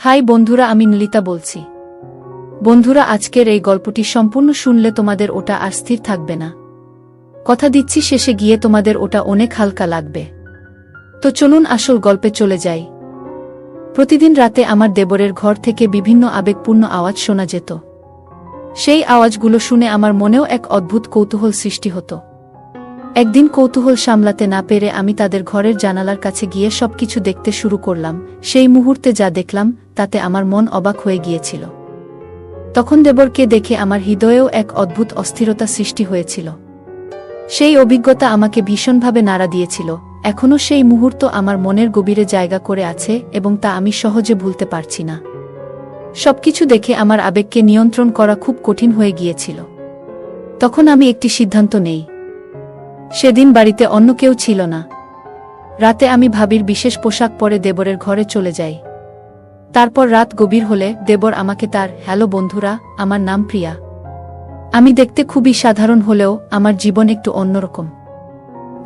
High বন্ধুরা, আমি নলিতা বলছি। বন্ধুরা, আজকের এই গল্পটি সম্পূর্ণ শুনলে তোমাদের ওটা আর স্থির থাকবে না। কথা দিচ্ছি, শেষে গিয়ে তোমাদের ওটা অনেক হালকা লাগবে। তো চলুন আসল গল্পে চলে যাই। প্রতিদিন রাতে আমার দেবরের ঘর থেকে বিভিন্ন আবেগপূর্ণ আওয়াজ শোনা যেত। সেই আওয়াজগুলো শুনে আমার মনেও এক অদ্ভুত কৌতূহল সৃষ্টি হতো। একদিন কৌতূহল সামলাতে না পেরে আমি তাদের ঘরের জানালার কাছে গিয়ে সবকিছু দেখতে শুরু করলাম, সেই মুহূর্তে যা দেখলাম তাতে আমার মন অবাক হয়ে গিয়েছিল। তখন দেবরকে দেখে আমার হৃদয়েও এক অদ্ভুত অস্থিরতা সৃষ্টি হয়েছিল। সেই অভিজ্ঞতা আমাকে ভীষণভাবে নাড়া দিয়েছিল। এখনও সেই মুহূর্ত আমার মনের গভীরে জায়গা করে আছে এবং তা আমি সহজে ভুলতে পারছি না। সবকিছু দেখে আমার আবেগকে নিয়ন্ত্রণ করা খুব কঠিন হয়ে গিয়েছিল। তখন আমি একটি সিদ্ধান্ত নেই। সেদিন বাড়িতে অন্য কেউ ছিল না। রাতে আমি ভাবির বিশেষ পোশাক পরে দেবরের ঘরে চলে যাই। তারপর রাত গভীর হলে দেবর আমাকে তার, হ্যালো বন্ধুরা, আমার নাম প্রিয়া। আমি দেখতে খুবই সাধারণ হলেও আমার জীবন একটু অন্যরকম।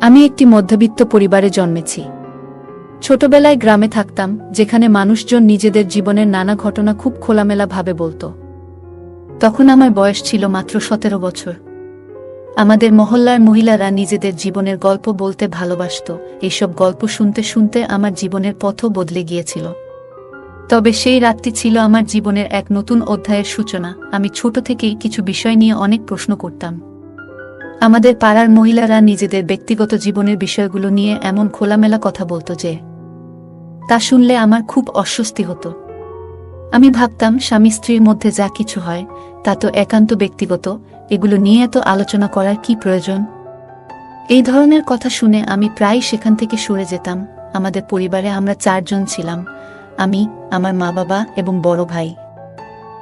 আমি একটি মধ্যবিত্ত পরিবারে জন্মেছি। ছোটবেলায় গ্রামে থাকতাম, যেখানে মানুষজন নিজেদের জীবনের নানা ঘটনা খুব খোলামেলা ভাবে বলতো। তখন আমার বয়স ছিল মাত্র সতেরো বছর। আমাদের মহল্লার মহিলারা নিজেদের জীবনের গল্প বলতে ভালোবাসত। এইসব গল্প শুনতে শুনতে আমার জীবনের পথও বদলে গিয়েছিল। তবে সেই রাতটি ছিল আমার জীবনের এক নতুন অধ্যায়ের সূচনা। আমি ছোট থেকেই কিছু বিষয় নিয়ে অনেক প্রশ্ন করতাম। আমাদের পাড়ার মহিলারা নিজেদের ব্যক্তিগত জীবনের বিষয়গুলো নিয়ে এমন খোলামেলা কথা বলতো যে, তা শুনলে আমার খুব অস্বস্তি হতো। আমি ভাবতাম, স্বামী স্ত্রীর মধ্যে যা কিছু হয়, তা তো একান্ত ব্যক্তিগত, এগুলো নিয়ে এত আলোচনা করার কি প্রয়োজন? এই ধরনের কথা শুনে আমি প্রায় সেখান থেকে সরে যেতাম। আমাদের পরিবারে আমরা চারজন ছিলাম। আমি, আমার মা বাবা এবং বড় ভাই।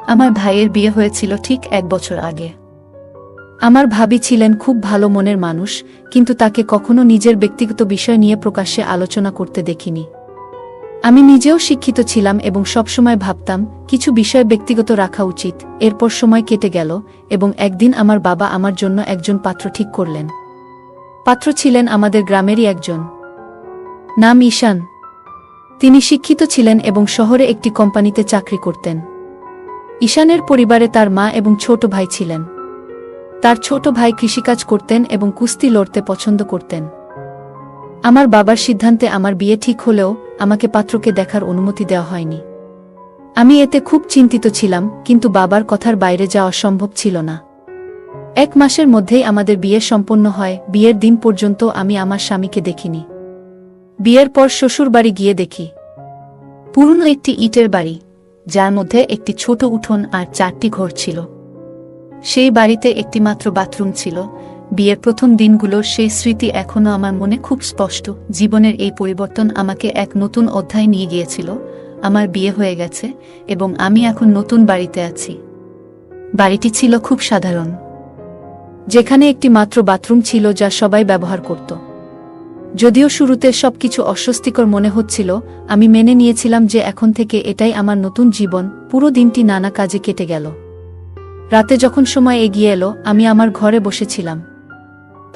আমার ভাইয়ের বিয়ে হয়েছিল ঠিক এক বছর আগে। আমার ভাবি ছিলেন খুব ভালো মনের মানুষ, কিন্তু তাকে কখনো নিজের ব্যক্তিগত বিষয় নিয়ে প্রকাশ্যে আলোচনা করতে দেখিনি। আমি নিজেও শিক্ষিত ছিলাম এবং সবসময় ভাবতাম, কিছু বিষয় ব্যক্তিগত রাখা উচিত, এরপর সময় কেটে গেল এবং একদিন আমার বাবা আমার জন্য একজন পাত্র ঠিক করলেন। পাত্র ছিলেন আমাদের গ্রামেরই একজন। নাম ঈশান। তিনি শিক্ষিত ছিলেন এবং শহরে একটি কোম্পানিতে চাকরি করতেন। ঈশানের পরিবারে তার মা এবং ছোট ভাই ছিলেন। তার ছোট ভাই কৃষিকাজ করতেন এবং কুস্তি লড়তে পছন্দ করতেন। আমার বাবার সিদ্ধান্তে আমার বিয়ে ঠিক হলেও আমাকে পাত্রকে দেখার অনুমতি দেওয়া হয়নি। আমি এতে খুব চিন্তিত ছিলাম, কিন্তু বাবার কথার বাইরে যাওয়া সম্ভব ছিল না। এক মাসের মধ্যেই আমাদের বিয়ে সম্পন্ন হয়, বিয়ের দিন পর্যন্ত আমি আমার স্বামীকে দেখিনি। বিয়ের পর শ্বশুর বাড়ি গিয়ে দেখি। পুরনো একটি ইটের বাড়ি, যার মধ্যে একটি ছোট উঠোন আর চারটি ঘর ছিল। সেই বাড়িতে একটি মাত্র বাথরুম ছিল। বিয়ের প্রথম দিনগুলোর সেই স্মৃতি এখনও আমার মনে খুব স্পষ্ট। জীবনের এই পরিবর্তন আমাকে এক নতুন অধ্যায় নিয়ে গিয়েছিল। আমার বিয়ে হয়ে গেছে এবং আমি এখন নতুন বাড়িতে আছি। বাড়িটি ছিল খুব সাধারণ। যেখানে একটি মাত্র বাথরুম ছিল যা সবাই ব্যবহার করত। যদিও শুরুতে সবকিছু অস্বস্তিকর মনে হচ্ছিল, আমি মেনে নিয়েছিলাম যে এখন থেকে এটাই আমার নতুন জীবন, পুরো দিনটি নানা কাজে কেটে গেল। রাতে যখন সময় এগিয়ে এলো, আমি আমার ঘরে বসেছিলাম।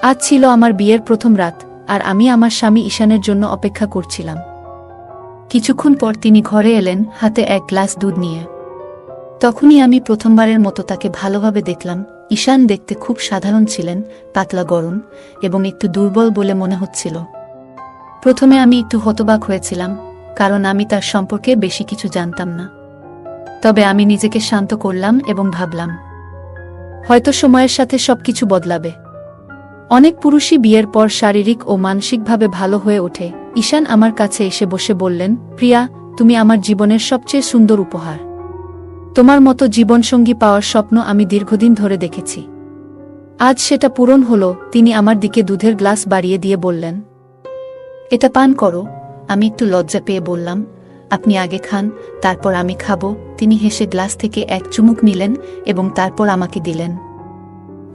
আজ ছিল আমার বিয়ের প্রথম রাত, আর আমি আমার স্বামী ঈশানের জন্য অপেক্ষা করছিলাম। কিছুক্ষণ পর তিনি ঘরে এলেন, হাতে এক গ্লাস দুধ নিয়ে। তখনই আমি প্রথমবারের মতো তাকে ভালোভাবে দেখলাম ঈশান দেখতে খুব সাধারণ ছিলেন, পাতলা গরম, এবং একটু দুর্বল বলে মনে হচ্ছিল। প্রথমে আমি একটু হতবাক হয়েছিলাম, কারণ আমি তার সম্পর্কে বেশি কিছু জানতাম না। তবে আমি নিজেকে শান্ত করলাম এবং ভাবলাম, হয়তো সময়ের সাথে সবকিছু বদলাবে। অনেক পুরুষই বিয়ের পর শারীরিক ও মানসিকভাবে ভালো হয়ে ওঠে। ঈশান আমার কাছে এসে বসে বললেন, প্রিয়া, তুমি আমার জীবনের সবচেয়ে সুন্দর উপহার। তোমার মতো জীবনসঙ্গী পাওয়ার স্বপ্ন আমি দীর্ঘদিন ধরে দেখেছি। আজ সেটা পূরণ হল, তিনি আমার দিকে দুধের গ্লাস বাড়িয়ে দিয়ে বললেন। এটা পান করো, আমি একটু লজ্জা পেয়ে বললাম, আপনি আগে খান, তারপর আমি খাব, তিনি হেসে গ্লাস থেকে এক চুমুক নিলেন এবং তারপর আমাকে দিলেন।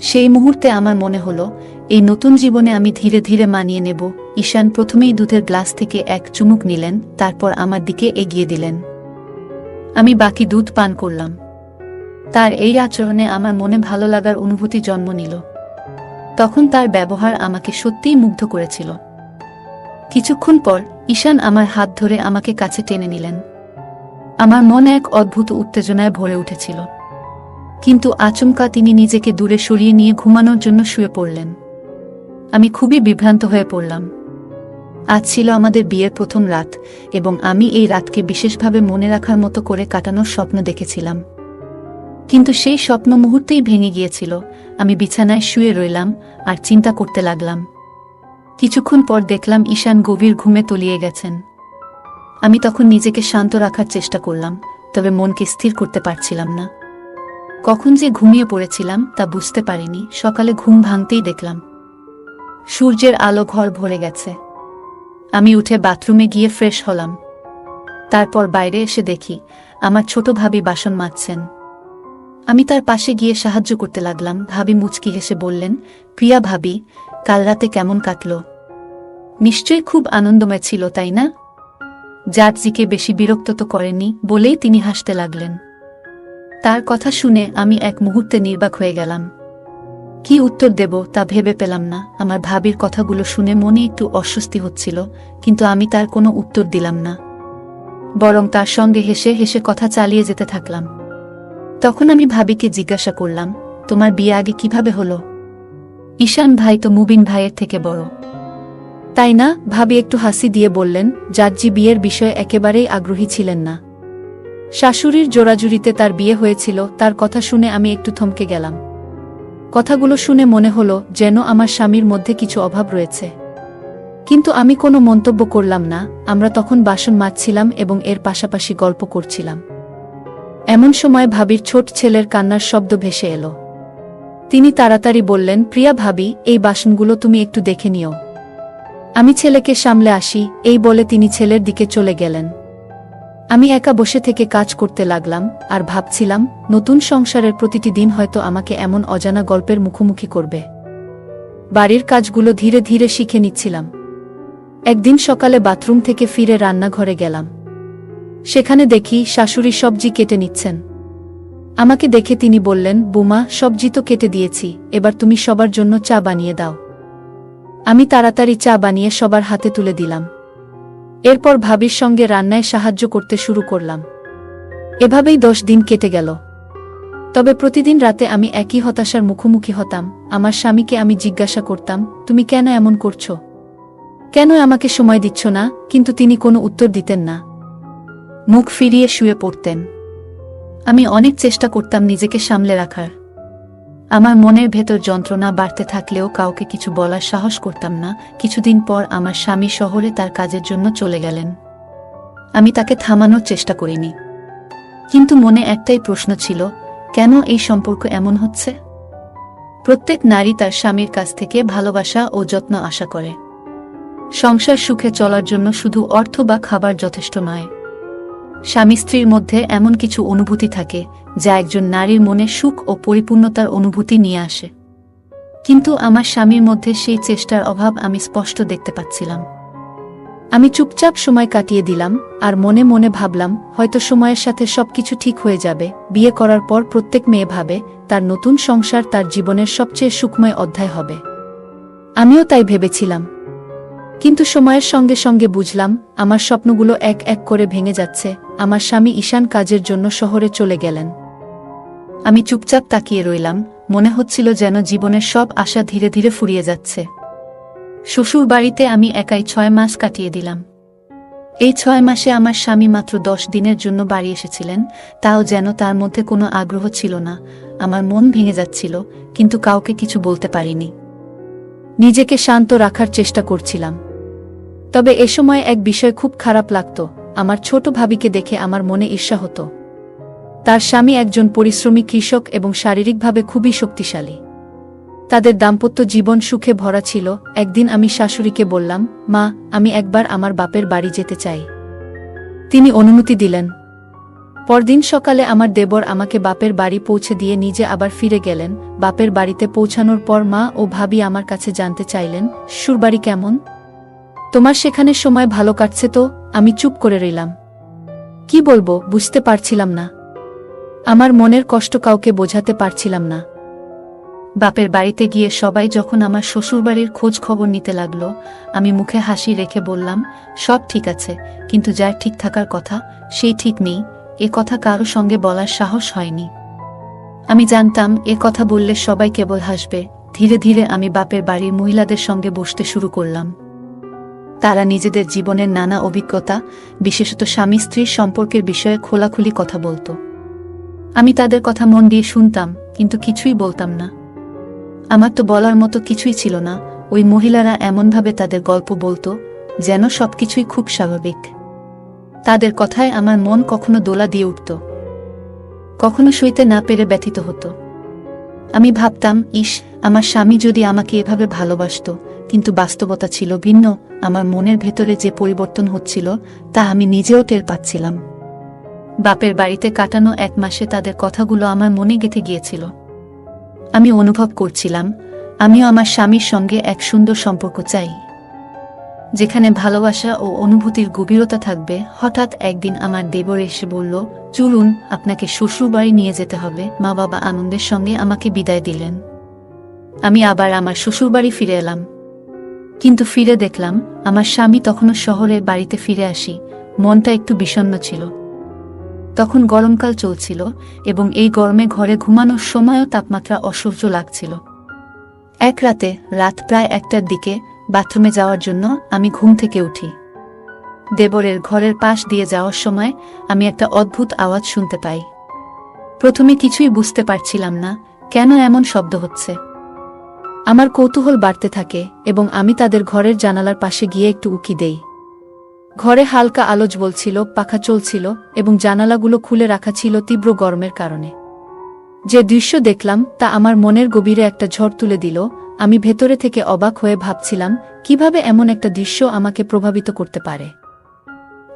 সেই মুহূর্তে আমার মনে হলো, এই নতুন জীবনে আমি ধীরে ধীরে মানিয়ে নেব, ঈশান প্রথমেই দুধের গ্লাস থেকে এক চুমুক নিলেন, তারপর আমার দিকে এগিয়ে দিলেন। আমি বাকি দুধ পান করলাম। তার এই আচরণে আমার মনে ভালো লাগার অনুভূতি জন্ম নিল। তখন তার ব্যবহার আমাকে সত্যিই মুগ্ধ করেছিল। কিছুক্ষণ পর ঈশান আমার হাত ধরে আমাকে কাছে টেনে নিলেন। আমার মন এক অদ্ভুত উত্তেজনায় ভরে উঠেছিল। কিন্তু আচমকা তিনি নিজেকে দূরে সরিয়ে নিয়ে ঘুমানোর জন্য শুয়ে পড়লেন। আমি খুবই বিভ্রান্ত হয়ে পড়লাম। আজ ছিল আমাদের বিয়ের প্রথম রাত, এবং আমি এই রাতকে বিশেষভাবে মনে রাখার মতো করে কাটানোর স্বপ্ন দেখেছিলাম। কিন্তু সেই স্বপ্ন মুহূর্তেই ভেঙে গিয়েছিল। আমি বিছানায় শুয়ে রইলাম, আর চিন্তা করতে লাগলাম। কিছুক্ষণ পর দেখলাম ঈশান গভীর ঘুমে তলিয়ে গেছেন। আমি তখন নিজেকে শান্ত রাখার চেষ্টা করলাম, তবে মনকে স্থির করতে পারছিলাম না। কখন যে ঘুমিয়ে পড়েছিলাম, তা বুঝতে পারিনি, সকালে ঘুম ভাঙতেই দেখলাম। সূর্যের আলো ঘর ভরে গেছে। আমি উঠে বাথরুমে গিয়ে ফ্রেশ হলাম। তারপর বাইরে এসে দেখি, আমার ছোট ভাবি বাসন মাজছেন। আমি তার পাশে গিয়ে সাহায্য করতে লাগলাম। ভাবি মুচকি হেসে বললেন, প্রিয়া ভাবি, কাল রাতে কেমন কাটল? নিশ্চয়ই খুব আনন্দময় ছিল, তাই না? জাটজিকে বেশি বিরক্ত তো করেনি, বলেই তিনি হাসতে লাগলেন। তার কথা শুনে আমি এক মুহূর্তে নির্বাক হয়ে গেলাম। কি উত্তর দেব তা ভেবে পেলাম না। আমার ভাবির কথাগুলো শুনে মনে একটু অস্বস্তি হচ্ছিল, কিন্তু আমি তার কোনো উত্তর দিলাম না। বরং তার সঙ্গে হেসে হেসে কথা চালিয়ে যেতে থাকলাম। তখন আমি ভাবিকে জিজ্ঞাসা করলাম, তোমার বিয়ে আগে কীভাবে হলো? ঈশান ভাই তো মুবিন ভাইয়ের থেকে বড়। তাই না? ভাবি একটু হাসি দিয়ে বললেন, জাজ্জি বিয়ের বিষয়ে একেবারেই আগ্রহী ছিলেন না। শাশুড়ির জোড়াজুড়িতে তার বিয়ে হয়েছিল, তার কথা শুনে আমি একটু থমকে গেলাম। কথাগুলো শুনে মনে হলো যেন আমার স্বামীর মধ্যে কিছু অভাব রয়েছে। কিন্তু আমি কোনো মন্তব্য করলাম না, আমরা তখন বাসন মাজছিলাম এবং এর পাশাপাশি গল্প করছিলাম। এমন সময় ভাবির ছোট ছেলের কান্নার শব্দ ভেসে এলো। তিনি তাড়াতাড়ি বললেন, প্রিয়া ভাবি, এই বাসনগুলো তুমি একটু দেখে নিও। আমি ছেলেকে সামলে আসি, এই বলে তিনি ছেলের দিকে চলে গেলেন। আমি একা বসে থেকে কাজ করতে লাগলাম, আর ভাবছিলাম, নতুন সংসারের প্রতিটি দিন হয়তো আমাকে এমন অজানা গল্পের মুখোমুখি করবে। বাড়ির কাজগুলো ধীরে ধীরে শিখে নিচ্ছিলাম। একদিন সকালে বাথরুম থেকে ফিরে রান্নাঘরে গেলাম। সেখানে দেখি শাশুড়ি সবজি কেটে নিচ্ছেন। আমাকে দেখে তিনি বললেন, বুমা, সবজি তো কেটে দিয়েছি, এবার তুমি সবার জন্য চা বানিয়ে দাও। আমি তাড়াতাড়ি চা বানিয়ে সবার হাতে তুলে দিলাম। এরপর ভাবির সঙ্গে রান্নায় সাহায্য করতে শুরু করলাম। এভাবেই দশ দিন কেটে গেল। তবে প্রতিদিন রাতে আমি একই হতাশার মুখোমুখি হতাম। আমার স্বামীকে আমি জিজ্ঞাসা করতাম, তুমি কেন এমন করছ? কেন আমাকে সময় দিচ্ছ না? কিন্তু তিনি কোনো উত্তর দিতেন না। মুখ ফিরিয়ে শুয়ে পড়তেন। আমি অনেক চেষ্টা করতাম নিজেকে সামলে রাখার। আমার মনের ভেতর যন্ত্রণা বাড়তে থাকলেও কাউকে কিছু বলার সাহস করতাম না। কিছুদিন পর আমার স্বামী শহরে তার কাজের জন্য চলে গেলেন। আমি তাকে থামানোর চেষ্টা করিনি। কিন্তু মনে একটাই প্রশ্ন ছিল, কেন এই সম্পর্ক এমন হচ্ছে? প্রত্যেক নারী তার স্বামীর কাছ থেকে ভালোবাসা ও যত্ন আশা করে। সংসার সুখে চলার জন্য শুধু অর্থ বা খাবার যথেষ্ট নয়। স্বামী স্ত্রীর মধ্যে এমন কিছু অনুভূতি থাকে, যা একজন নারীর মনে সুখ ও পরিপূর্ণতার অনুভূতি নিয়ে আসে। কিন্তু আমার স্বামীর মধ্যে সেই চেষ্টার অভাব আমি স্পষ্ট দেখতে পাচ্ছিলাম। আমি চুপচাপ সময় কাটিয়ে দিলাম, আর মনে মনে ভাবলাম, হয়তো সময়ের সাথে সবকিছু ঠিক হয়ে যাবে, বিয়ে করার পর প্রত্যেক মেয়ে ভাবে, তার নতুন সংসার তার জীবনের সবচেয়ে সুখময় অধ্যায় হবে। আমিও তাই ভেবেছিলাম। কিন্তু সময়ের সঙ্গে সঙ্গে বুঝলাম, আমার স্বপ্নগুলো এক এক করে ভেঙে যাচ্ছে, আমার স্বামী ঈশান কাজের জন্য শহরে চলে গেলেন। আমি চুপচাপ তাকিয়ে রইলাম, মনে হচ্ছিল যেন জীবনের সব আশা ধীরে ধীরে ফুরিয়ে যাচ্ছে। শ্বশুর বাড়িতে আমি একাই ছয় মাস কাটিয়ে দিলাম। এই ছয় মাসে আমার স্বামী মাত্র দশ দিনের জন্য বাড়ি এসেছিলেন, তাও যেন তার মধ্যে কোনো আগ্রহ ছিল না, আমার মন ভেঙে যাচ্ছিল, কিন্তু কাউকে কিছু বলতে পারিনি। নিজেকে শান্ত রাখার চেষ্টা করছিলাম। তবে এ সময় এক বিষয় খুব খারাপ লাগত। আমার ছোট ভাবিকে দেখে আমার মনে ঈর্ষা হতো। তার স্বামী একজন পরিশ্রমী কৃষক এবং শারীরিকভাবে খুবই শক্তিশালী। তাদের দাম্পত্য জীবন সুখে ভরা ছিল। একদিন আমি শাশুড়িকে বললাম, মা, আমি একবার আমার বাপের বাড়ি যেতে চাই। তিনি অনুমতি দিলেন। পরদিন সকালে আমার দেবর আমাকে বাপের বাড়ি পৌঁছে দিয়ে নিজে আবার ফিরে গেলেন। বাপের বাড়িতে পৌঁছানোর পর মা ও ভাবি আমার কাছে জানতে চাইলেন সুরবাড়ি কেমন? তোমার সেখানে সময় ভালো কাটছে তো, আমি চুপ করে রইলাম। কি বলব, বুঝতে পারছিলাম না। আমার মনের কষ্ট কাউকে বোঝাতে পারছিলাম না। বাপের বাড়িতে গিয়ে সবাই যখন আমার শ্বশুরবাড়ির খোঁজ খবর নিতে লাগল, আমি মুখে হাসি রেখে বললাম, সব ঠিক আছে, কিন্তু যার ঠিক থাকার কথা সেই ঠিক নেই। এ কথা কারও সঙ্গে বলার সাহস হয়নি। আমি জানতাম, এ কথা বললে সবাই কেবল হাসবে। ধীরে ধীরে আমি বাপের বাড়ির মহিলাদের সঙ্গে বসতে শুরু করলাম। তারা নিজেদের জীবনের নানা অভিজ্ঞতা, বিশেষত স্বামী স্ত্রীর সম্পর্কের বিষয়ে খোলাখুলি কথা বলতো। আমি তাদের কথা মন দিয়ে শুনতাম, কিন্তু কিছুই বলতাম না। আমার তো বলার মতো কিছুই ছিল না, ওই মহিলারা এমনভাবে তাদের গল্প বলতো, যেন সবকিছুই খুব স্বাভাবিক। তাদের কথায় আমার মন কখনো দোলা দিয়ে উঠত। কখনো সইতে না পেরে ব্যথিত হতো। আমি ভাবতাম, ইস, আমার স্বামী যদি আমাকে এভাবে ভালোবাসতো কিন্তু বাস্তবতা ছিল ভিন্ন। আমার মনের ভেতরে যে পরিবর্তন হচ্ছিল, তা আমি নিজেও টের পাচ্ছিলাম। বাপের বাড়িতে কাটানো এক মাসে তাদের কথাগুলো আমার মনে গেঁথে গিয়েছিল। আমি অনুভব করছিলাম, আমিও আমার স্বামীর সঙ্গে এক সুন্দর সম্পর্ক চাই। যেখানে ভালোবাসা ও অনুভূতির গভীরতা থাকবে, হঠাৎ একদিন আমার দেবর এসে বলল, চলুন, আপনাকে শ্বশুরবাড়ি নিয়ে যেতে হবে। মা বাবা আনন্দের সঙ্গে আমাকে বিদায় দিলেন। আমি আবার আমার শ্বশুরবাড়ি ফিরে এলাম। কিন্তু ফিরে দেখলাম, আমার স্বামী তখনও শহরের বাড়িতে ফিরে আসি, মনটা একটু বিষণ্ণ ছিল। তখন গরমকাল চলছিল এবং এই গরমে ঘরে ঘুমানোর সময়ও তাপমাত্রা অসহ্য লাগছিল। এক রাতে, রাত প্রায় একটার দিকে, বাথরুমে যাওয়ার জন্য আমি ঘুম থেকে উঠি। দেবরের ঘরের পাশ দিয়ে যাওয়ার সময় আমি একটা অদ্ভুত আওয়াজ শুনতে পাই। প্রথমে কিছুই বুঝতে পারছিলাম না, কেন এমন শব্দ হচ্ছে? আমার কৌতূহল বাড়তে থাকে এবং আমি তাদের ঘরের জানালার পাশে গিয়ে একটু উকি দেই। ঘরে হালকা আলোচ বলছিল, পাখা চলছিল এবং জানালাগুলো খুলে রাখা ছিল তীব্র গরমের কারণে। যে দৃশ্য দেখলাম তা আমার মনের গভীরে একটা ঝড় তুলে দিল। আমি ভেতরে থেকে অবাক হয়ে ভাবছিলাম, কীভাবে এমন একটা দৃশ্য আমাকে প্রভাবিত করতে পারে?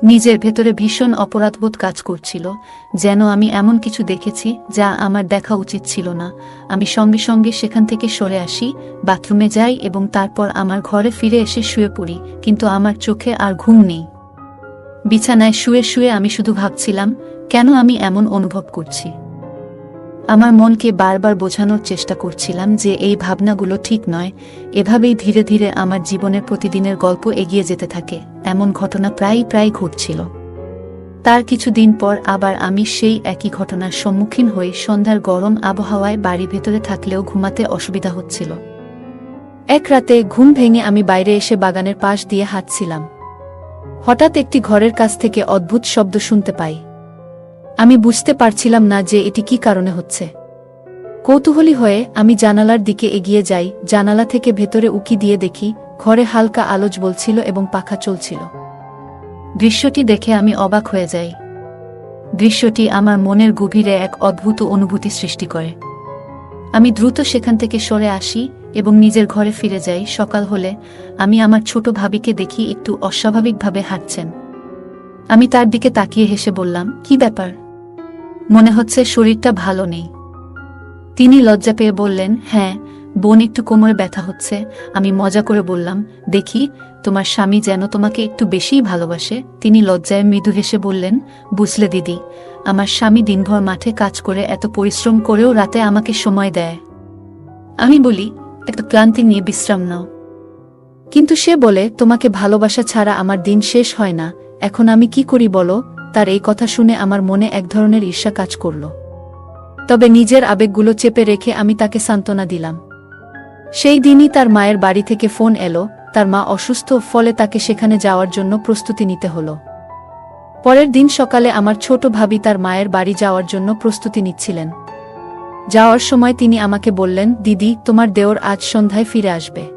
নিজের ভেতরে ভীষণ অপরাধবোধ কাজ করছিল, যেন আমি এমন কিছু দেখেছি যা আমার দেখা উচিত ছিল না। আমি সঙ্গে সঙ্গে সেখান থেকে সরে আসি, বাথরুমে যাই এবং তারপর আমার ঘরে ফিরে এসে শুয়ে পড়ি, কিন্তু আমার চোখে আর ঘুম নেই। বিছানায় শুয়ে শুয়ে আমি শুধু ভাবছিলাম, কেন আমি এমন অনুভব করছি? আমার মনকে বারবার বোঝানোর চেষ্টা করছিলাম যে এই ভাবনাগুলো ঠিক নয়, এভাবেই ধীরে ধীরে আমার জীবনের প্রতিদিনের গল্প এগিয়ে যেতে থাকে, এমন ঘটনা প্রায়ই প্রায় ঘটছিল। তার কিছুদিন পর আবার আমি সেই একই ঘটনার সম্মুখীন হয়ে সন্ধ্যার গরম আবহাওয়ায় বাড়ি ভেতরে থাকলেও ঘুমাতে অসুবিধা হচ্ছিল। এক রাতে ঘুম ভেঙে আমি বাইরে এসে বাগানের পাশ দিয়ে হাঁটছিলাম। হঠাৎ একটি ঘরের কাছ থেকে অদ্ভুত শব্দ শুনতে পাই। আমি বুঝতে পারছিলাম না যে এটি কি কারণে হচ্ছে। কৌতূহলী হয়ে আমি জানালার দিকে এগিয়ে যাই, জানালা থেকে ভেতরে উকি দিয়ে দেখি, ঘরে হালকা আলোচ বলছিল এবং পাখা চলছিল। দৃশ্যটি দেখে আমি অবাক হয়ে যাই। দৃশ্যটি আমার মনের গভীরে এক অদ্ভুত অনুভূতি সৃষ্টি করে। আমি দ্রুত সেখান থেকে সরে আসি এবং নিজের ঘরে ফিরে যাই, সকাল হলে আমি আমার ছোট ভাবিকে দেখি একটু অস্বাভাবিকভাবে হাঁটছেন। আমি তার দিকে তাকিয়ে হেসে বললাম, কি ব্যাপার? মনে হচ্ছে শরীরটা ভালো নেই। তিনি লজ্জা পেয়ে বললেন হ্যাঁ বোন একটু কোমরে ব্যথা হচ্ছে। আমি মজা করে বললাম, দেখি, তোমার স্বামী যেন তোমাকে একটু বেশিই ভালোবাসে। তিনি লজ্জায় মৃদু হেসে বললেন, বুঝলে দিদি, আমার স্বামী দিনভর মাঠে কাজ করে এত পরিশ্রম করেও রাতে আমাকে সময় দেয়। আমি বলি, একটা ক্লান্তি নিয়ে বিশ্রাম নাও। কিন্তু সে বলে, তোমাকে ভালোবাসা ছাড়া আমার দিন শেষ হয় না। এখন আমি কি করি বলো? তার এই কথা শুনে আমার মনে এক ধরনের ঈর্ষা কাজ করল। তবে নিজের আবেগগুলো চেপে রেখে আমি তাকে সান্ত্বনা দিলাম। সেই দিনই তার মায়ের বাড়ি থেকে ফোন এলো, তার মা অসুস্থ, ফলে তাকে সেখানে যাওয়ার জন্য প্রস্তুতি নিতে হলো। পরের দিন সকালে আমার ছোট ভাবি তার মায়ের বাড়ি যাওয়ার জন্য প্রস্তুতি নিচ্ছিলেন। যাওয়ার সময় তিনি আমাকে বললেন, দিদি, তোমার দেওর আজ সন্ধ্যায় ফিরে আসবে।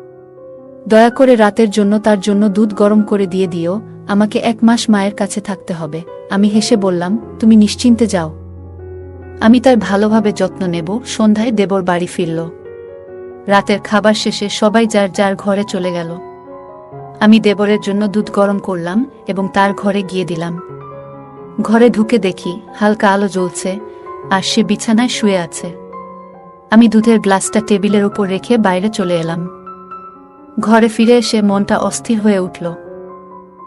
দয়া করে রাতের জন্য তার জন্য দুধ গরম করে দিয়ে দিও, আমাকে এক মাস মায়ের কাছে থাকতে হবে। আমি হেসে বললাম, তুমি নিশ্চিন্তে যাও। আমি তার ভালোভাবে যত্ন নেব। সন্ধ্যায় দেবর বাড়ি ফিরল। রাতের খাবার শেষে সবাই যার যার ঘরে চলে গেল। আমি দেবরের জন্য দুধ গরম করলাম এবং তার ঘরে গিয়ে দিলাম। ঘরে ঢুকে দেখি হালকা আলো জ্বলছে আর সে বিছানায় শুয়ে আছে। আমি দুধের গ্লাসটা টেবিলের উপর রেখে বাইরে চলে এলাম। ঘরে ফিরে এসে মনটা অস্থির হয়ে উঠল।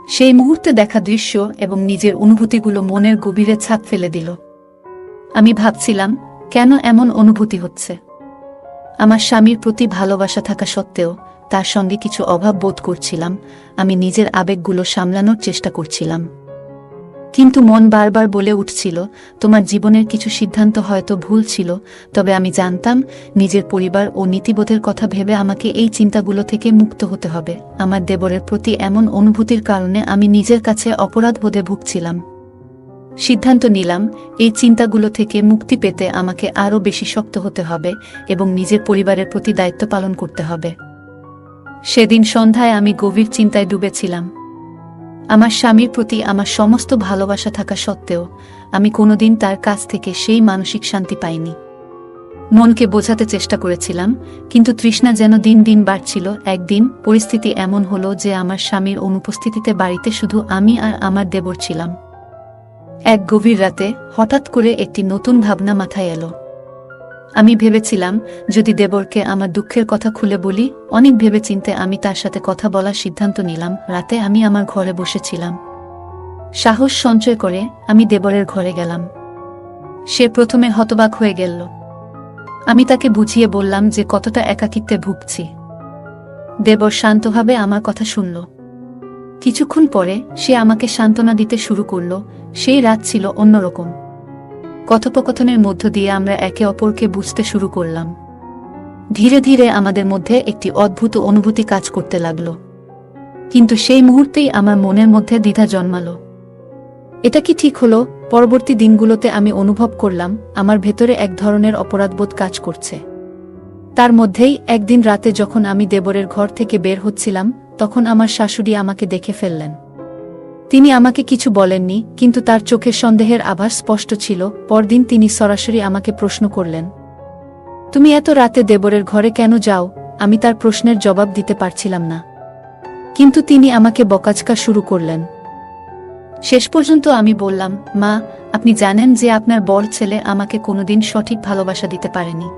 সেই মুহূর্তে দেখা দৃশ্য এবং নিজের অনুভূতিগুলো মনের গভীরে ছাপ ফেলে দিল। আমি ভাবছিলাম, কেন এমন অনুভূতি হচ্ছে? আমার স্বামীর প্রতি ভালোবাসা থাকা সত্ত্বেও তার সঙ্গে কিছু অভাব বোধ করছিলাম। আমি নিজের আবেগগুলো সামলানোর চেষ্টা করছিলাম। কিন্তু মন বারবার বলে উঠছিল, তোমার জীবনের কিছু সিদ্ধান্ত হয়তো ভুল ছিল, তবে আমি জানতাম নিজের পরিবার ও নীতিবোধের কথা ভেবে আমাকে এই চিন্তাগুলো থেকে মুক্ত হতে হবে। আমার দেবরের প্রতি এমন অনুভূতির কারণে আমি নিজের কাছে অপরাধ বোধে ভুগছিলাম। সিদ্ধান্ত নিলাম, এই চিন্তাগুলো থেকে মুক্তি পেতে আমাকে আরও বেশি শক্ত হতে হবে এবং নিজের পরিবারের প্রতি দায়িত্ব পালন করতে হবে। সেদিন সন্ধ্যায় আমি গভীর চিন্তায় ডুবেছিলাম। আমার স্বামীর প্রতি আমার সমস্ত ভালোবাসা থাকা সত্ত্বেও আমি কোনোদিন তার কাছ থেকে সেই মানসিক শান্তি পাইনি। মনকে বোঝাতে চেষ্টা করেছিলাম, কিন্তু তৃষ্ণা যেন দিন দিন বাড়ছিল, একদিন পরিস্থিতি এমন হলো যে আমার স্বামীর অনুপস্থিতিতে বাড়িতে শুধু আমি আর আমার দেবর ছিলাম। এক গভীর রাতে হঠাৎ করে একটি নতুন ভাবনা মাথায় এলো। আমি ভেবেছিলাম, যদি দেবরকে আমার দুঃখের কথা খুলে বলি, অনেক ভেবেচিন্তে আমি তার সাথে কথা বলার সিদ্ধান্ত নিলাম, রাতে আমি আমার ঘরে বসেছিলাম। সাহস সঞ্চয় করে আমি দেবরের ঘরে গেলাম। সে প্রথমে হতবাক হয়ে গেল। আমি তাকে বুঝিয়ে বললাম যে কতটা একাকিত্বে ভুগছি। দেবর শান্তভাবে আমার কথা শুনল। কিছুক্ষণ পরে সে আমাকে সান্ত্বনা দিতে শুরু করল, সেই রাত ছিল অন্যরকম। কথোপকথনের মধ্য দিয়ে আমরা একে অপরকে বুঝতে শুরু করলাম। ধীরে ধীরে আমাদের মধ্যে একটি অদ্ভুত অনুভূতি কাজ করতে লাগল। কিন্তু সেই মুহূর্তেই আমার মনের মধ্যে দ্বিধা জন্মালো। এটা কি ঠিক হলো? পরবর্তী দিনগুলোতে আমি অনুভব করলাম, আমার ভেতরে এক ধরনের অপরাধবোধ কাজ করছে। তার মধ্যেই একদিন রাতে যখন আমি দেবরের ঘর থেকে বের হচ্ছিলাম, তখন আমার শাশুড়ি আমাকে দেখে ফেললেন। তিনি আমাকে কিছু বলেননি, কিন্তু তার চোখে সন্দেহের আভাস স্পষ্ট ছিল, পরদিন তিনি সরাসরি আমাকে প্রশ্ন করলেন। তুমি এত রাতে দেবরের ঘরে কেন যাও? আমি তার প্রশ্নের জবাব দিতে পারছিলাম না। কিন্তু তিনি আমাকে বকাচকা শুরু করলেন। শেষ পর্যন্ত আমি বললাম, মা, আপনি জানেন যে আপনার বড় ছেলে আমাকে কোনোদিন সঠিক ভালোবাসা দিতে পারেনি।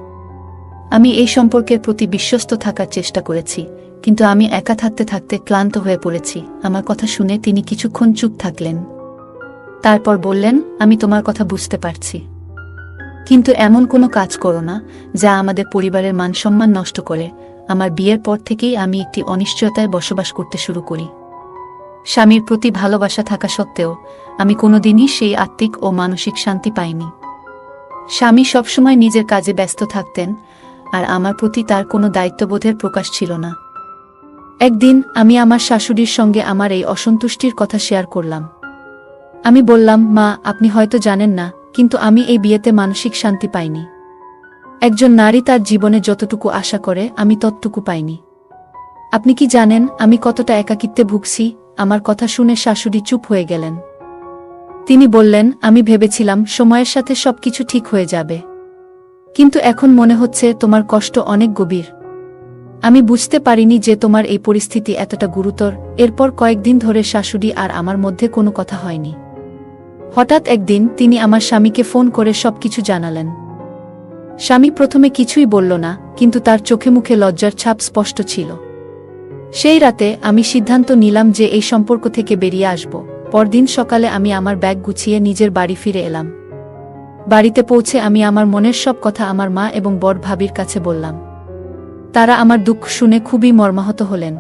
আমি এই সম্পর্কের প্রতি বিশ্বস্ত থাকার চেষ্টা করেছি কিন্তু আমি একা থাকতে থাকতে ক্লান্ত হয়ে পড়েছি। আমার কথা শুনে তিনি কিছুক্ষণ চুপ থাকলেন। তারপর বললেন, আমি তোমার কথা বুঝতে পারছি। কিন্তু এমন কোনো কাজ করো না, যা আমাদের পরিবারের মানসম্মান নষ্ট করে। আমার বিয়ের পর থেকেই আমি একটি অনিশ্চয়তায় বসবাস করতে শুরু করি। স্বামীর প্রতি ভালোবাসা থাকা সত্ত্বেও, আমি কোনোদিনই সেই আত্মিক ও মানসিক শান্তি পাইনি। স্বামী সবসময় নিজের কাজে ব্যস্ত থাকতেন, আর আমার প্রতি তার কোনো দায়িত্ববোধের প্রকাশ ছিল না। একদিন আমি আমার শাশুড়ির সঙ্গে আমার এই অসন্তুষ্টির কথা শেয়ার করলাম। আমি বললাম, মা, আপনি হয়তো জানেন না, কিন্তু আমি এই বিয়েতে মানসিক শান্তি পাইনি। একজন নারী তার জীবনে যতটুকু আশা করে, আমি ততটুকু পাইনি। আপনি কি জানেন, আমি কতটা একাকিত্বে ভুগছি, আমার কথা শুনে শাশুড়ি চুপ হয়ে গেলেন। তিনি বললেন, আমি ভেবেছিলাম সময়ের সাথে সবকিছু ঠিক হয়ে যাবে। কিন্তু এখন মনে হচ্ছে তোমার কষ্ট অনেক গভীর। আমি বুঝতে পারিনি যে তোমার এই পরিস্থিতি এতটা গুরুতর, এরপর কয়েকদিন ধরে শাশুড়ি আর আমার মধ্যে কোনো কথা হয়নি। হঠাৎ একদিন তিনি আমার স্বামীকে ফোন করে সবকিছু জানালেন। স্বামী প্রথমে কিছুই বলল না, কিন্তু তার চোখে মুখে লজ্জার ছাপ স্পষ্ট ছিল। সেই রাতে আমি সিদ্ধান্ত নিলাম যে এই সম্পর্ক থেকে বেরিয়ে আসব। পরদিন সকালে আমি আমার ব্যাগ গুছিয়ে নিজের বাড়ি ফিরে এলাম। বাড়িতে পৌঁছে আমি আমার মনের সব কথা আমার মা এবং বড় ভাবির কাছে বললাম। তারা আমার দুঃখ শুনে খুবই মর্মাহত হলেন।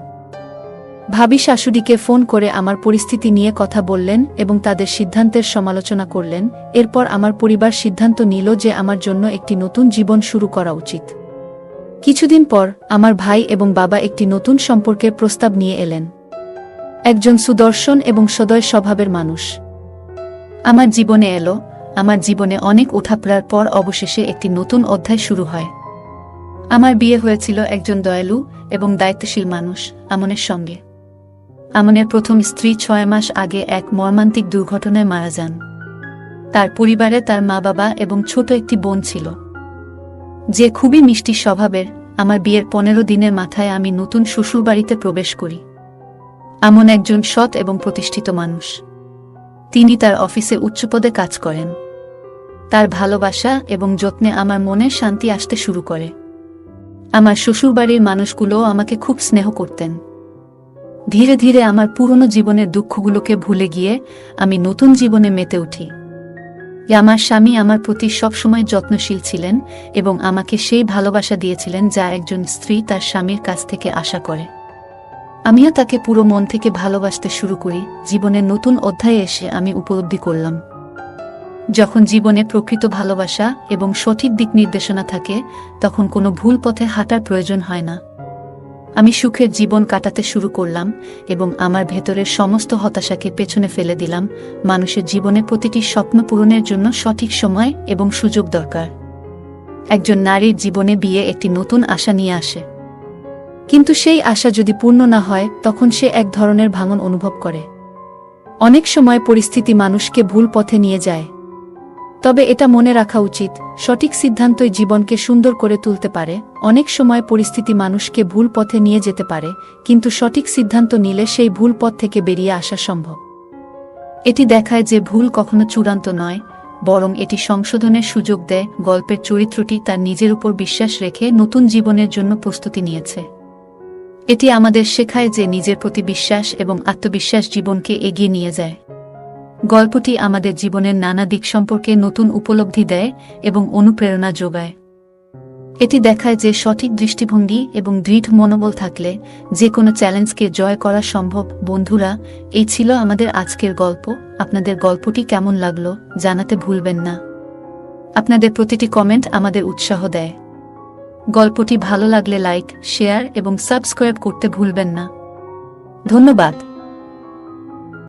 ভাবি শাশুড়িকে ফোন করে আমার পরিস্থিতি নিয়ে কথা বললেন এবং তাদের সিদ্ধান্তের সমালোচনা করলেন। এরপর আমার পরিবার সিদ্ধান্ত নিল যে আমার জন্য একটি নতুন জীবন শুরু করা উচিত। কিছুদিন পর আমার ভাই এবং বাবা একটি নতুন সম্পর্কের প্রস্তাব নিয়ে এলেন। একজন সুদর্শন এবং সদয় স্বভাবের মানুষ। আমার জীবনে এলো, আমার জীবনে অনেক ওঠাপড়ার পর অবশেষে একটি নতুন অধ্যায় শুরু হয়। আমার বিয়ে হয়েছিল একজন দয়ালু এবং দায়িত্বশীল মানুষ, আমনের সঙ্গে। আমনের প্রথম স্ত্রী ছয় মাস আগে এক মর্মান্তিক দুর্ঘটনায় মারা যান। তার পরিবারে তার মা বাবা এবং ছোট একটি বোন ছিল। যে খুবই মিষ্টি স্বভাবের, আমার বিয়ের পনেরো দিনের মাথায় আমি নতুন শ্বশুরবাড়িতে প্রবেশ করি। আমন একজন সৎ এবং প্রতিষ্ঠিত মানুষ। তিনি তার অফিসে উচ্চপদে কাজ করেন। তার ভালোবাসা এবং যত্নে আমার মনে শান্তি আসতে শুরু করে। আমার শ্বশুরবাড়ির মানুষগুলোও আমাকে খুব স্নেহ করতেন। ধীরে ধীরে আমার পুরনো জীবনের দুঃখগুলোকে ভুলে গিয়ে আমি নতুন জীবনে মেতে উঠি। আমার স্বামী আমার প্রতি সবসময় যত্নশীল ছিলেন এবং আমাকে সেই ভালোবাসা দিয়েছিলেন যা একজন স্ত্রী তার স্বামীর কাছ থেকে আশা করে। আমিও তাকে পুরো মন থেকে ভালোবাসতে শুরু করি। জীবনের নতুন অধ্যায়ে এসে আমি উপলব্ধি করলাম। যখন জীবনে প্রকৃত ভালোবাসা এবং সঠিক দিক নির্দেশনা থাকে, তখন কোনো ভুল পথে হাঁটার প্রয়োজন হয় না। আমি সুখের জীবন কাটাতে শুরু করলাম এবং আমার ভেতরের সমস্ত হতাশাকে পেছনে ফেলে দিলাম। মানুষের জীবনে প্রতিটি স্বপ্ন পূরণের জন্য সঠিক সময় এবং সুযোগ দরকার। একজন নারীর জীবনে বিয়ে একটি নতুন আশা নিয়ে আসে। কিন্তু সেই আশা যদি পূর্ণ না হয়, তখন সে এক ধরনের ভাঙন অনুভব করে। অনেক সময় পরিস্থিতি মানুষকে ভুল পথে নিয়ে যায়। তবে এটা মনে রাখা উচিত, সঠিক সিদ্ধান্তই জীবনকে সুন্দর করে তুলতে পারে, অনেক সময় পরিস্থিতি মানুষকে ভুল পথে নিয়ে যেতে পারে, কিন্তু সঠিক সিদ্ধান্ত নিলে সেই ভুল পথ থেকে বেরিয়ে আসা সম্ভব। এটি দেখায় যে ভুল কখনো চূড়ান্ত নয়, বরং এটি সংশোধনের সুযোগ দেয়, গল্পের চরিত্রটি তার নিজের উপর বিশ্বাস রেখে নতুন জীবনের জন্য প্রস্তুতি নিয়েছে। এটি আমাদের শেখায় যে নিজের প্রতি বিশ্বাস এবং আত্মবিশ্বাস জীবনকে এগিয়ে নিয়ে যায়। গল্পটি আমাদের জীবনের নানা দিক সম্পর্কে নতুন উপলব্ধি দেয় এবং অনুপ্রেরণা যোগায়। এটি দেখায় যে সঠিক দৃষ্টিভঙ্গি এবং দৃঢ় মনোবল থাকলে যে কোনো চ্যালেঞ্জকে জয় করা সম্ভব। বন্ধুরা, এই ছিল আমাদের আজকের গল্প। আপনাদের গল্পটি কেমন লাগল জানাতে ভুলবেন না। আপনাদের প্রতিটি কমেন্ট আমাদের উৎসাহ দেয়। গল্পটি ভালো লাগলে লাইক, শেয়ার এবং সাবস্ক্রাইব করতে ভুলবেন না। ধন্যবাদ।